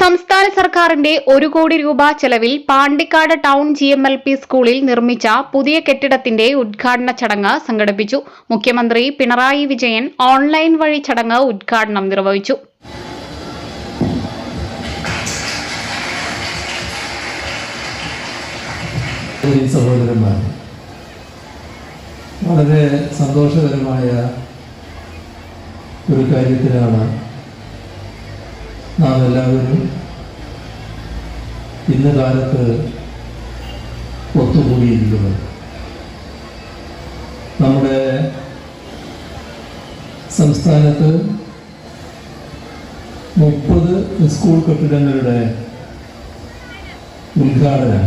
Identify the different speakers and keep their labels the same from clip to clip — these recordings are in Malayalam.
Speaker 1: സംസ്ഥാന സർക്കാരിന്റെ ഒരു കോടി രൂപ ചെലവിൽ Pandikkad town G M L P സ്കൂളിൽ നിർമ്മിച്ച പുതിയ കെട്ടിടത്തിന്റെ ഉദ്ഘാടന ചടങ്ങ് സംഘടിപ്പിച്ചു. മുഖ്യമന്ത്രി പിണറായി വിജയൻ ഓൺലൈൻ വഴി ചടങ്ങ് ഉദ്ഘാടനം നിർവഹിച്ചു.
Speaker 2: വളരെ സന്തോഷകരമായ ഒരു കാര്യത്തിലാണ് നാം എല്ലാവരും ഇന്ന് കാലത്ത് ഒത്തുകൂടിയിരിക്കുന്നത് നമ്മുടെ സംസ്ഥാനത്ത് മുപ്പത് സ്കൂൾ കെട്ടിടങ്ങളുടെ ഉദ്ഘാടനം.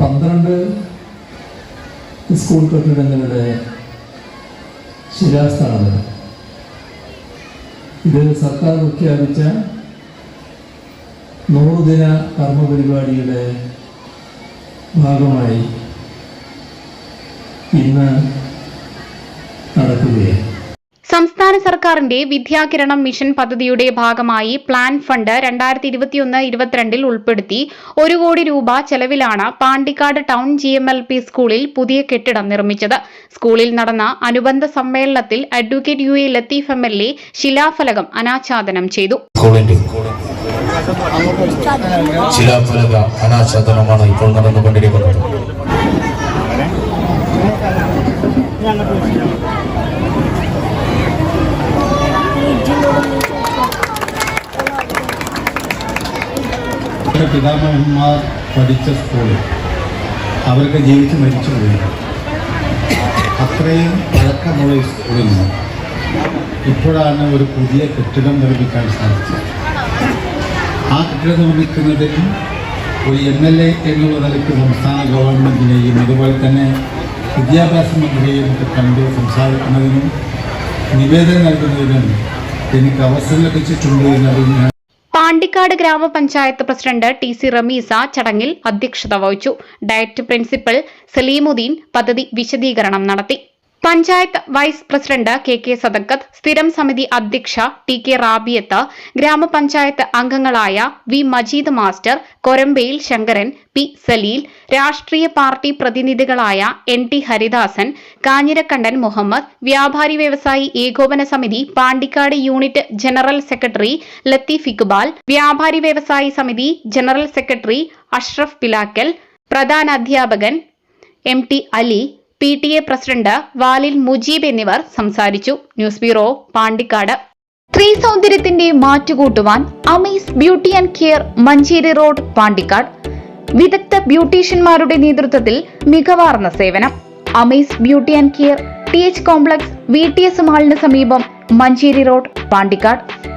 Speaker 2: പന്ത്രണ്ട് സ്കൂൾ കെട്ടിടങ്ങളുടെ ശിലാസ്ഥാപനം. ഇത് സർക്കാർ പ്രഖ്യാപിച്ച നൂറുദിന കർമ്മ പരിപാടിയുടെ ഭാഗമായി ഇന്ന് നടക്കുകയാണ്.
Speaker 1: സംസ്ഥാന സർക്കാരിന്റെ വിദ്യാകിരണം മിഷൻ പദ്ധതിയുടെ ഭാഗമായി പ്ലാൻ ഫണ്ട് രണ്ടായിരത്തി ഇരുപത്തിയൊന്ന് ഇരുപത്തിരണ്ടിൽ ഉൾപ്പെടുത്തി ഒരു കോടി രൂപ ചെലവിലാണ് Pandikkad town G M L P സ്കൂളിൽ പുതിയ കെട്ടിടം നിർമ്മിച്ചത്. സ്കൂളിൽ നടന്ന അനുബന്ധ സമ്മേളനത്തിൽ advocate U A Latheef M L A ശിലാഫലകം അനാച്ഛാദനം ചെയ്തു.
Speaker 3: സ്കൂളിന്റെ ശിലാഫലക അനാച്ഛാദനമാണ് ഇപ്പോൾ നടന്നുകൊണ്ടിരിക്കുന്നത്.
Speaker 2: നമ്മുടെ പിതാമഹന്മാർ പഠിച്ച സ്കൂളിൽ അവരൊക്കെ ജീവിച്ച് മരിച്ചു പോയി. അത്രയും പഴക്കമുള്ള സ്കൂളിൽ നിന്ന് ഇപ്പോഴാണ് ഒരു പുതിയ കെട്ടിടം നിർമ്മിക്കാൻ സാധിച്ചത്. ആ കെട്ടിടം നിർമ്മിക്കുന്നതിൽ ഒരു എം എൽ എ എന്നുള്ള നിലയ്ക്ക് സംസ്ഥാന ഗവൺമെന്റിനെയും അതുപോലെ തന്നെ വിദ്യാഭ്യാസ മന്ത്രിയെയും ഒക്കെ കണ്ട് സംസാരിക്കുന്നതിനും നിവേദനം നൽകുന്നതിനും എനിക്ക് അവസരം ലഭിച്ചിട്ടുണ്ട് എന്നതിന് ഞാൻ
Speaker 1: പാണ്ടിക്കാട് ഗ്രാമപഞ്ചായത്ത് പ്രസിഡന്റ് ടി സി റമീസ ചടങ്ങിൽ അധ്യക്ഷത വഹിച്ചു. ഡയറ്റ് പ്രിൻസിപ്പൽ സലീമുദ്ദീൻ പദ്ധതി വിശദീകരണം നടത്തി. Panchayat vice president K K Sadakkath സ്ഥിരം സമിതി അധ്യക്ഷ ടി കെ റാബിയത്ത് ഗ്രാമപഞ്ചായത്ത് അംഗങ്ങളായ V Majeed master Korambayil Sankaran P Saleel രാഷ്ട്രീയ പാർട്ടി പ്രതിനിധികളായ എൻ ടി ഹരിദാസൻ കാഞ്ഞിരക്കണ്ടൻ മുഹമ്മദ് വ്യാപാരി വ്യവസായി ഏകോപന സമിതി Pandikkad unit general secretary Latheef Iqbal വ്യാപാരി വ്യവസായി സമിതി ജനറൽ സെക്രട്ടറി അഷ്റഫ് പിലാക്കൽ പ്രധാന അധ്യാപകൻ M T Ali P T A president Valil Mujeeb എന്നിവർ സംസാരിച്ചു. News bureau Pandikkad. സ്ത്രീ സൗന്ദര്യത്തിന്റെ മാറ്റുകൂട്ടുവാൻ Amees beauty and care Manjeri road Pandikkad. വിദഗ്ധ ബ്യൂട്ടീഷ്യന്മാരുടെ നേതൃത്വത്തിൽ മികവാർന്ന സേവനം. Amees beauty and care T H complex V T S മാളിന് സമീപം മഞ്ചേരി റോഡ് പാണ്ടിക്കാട്.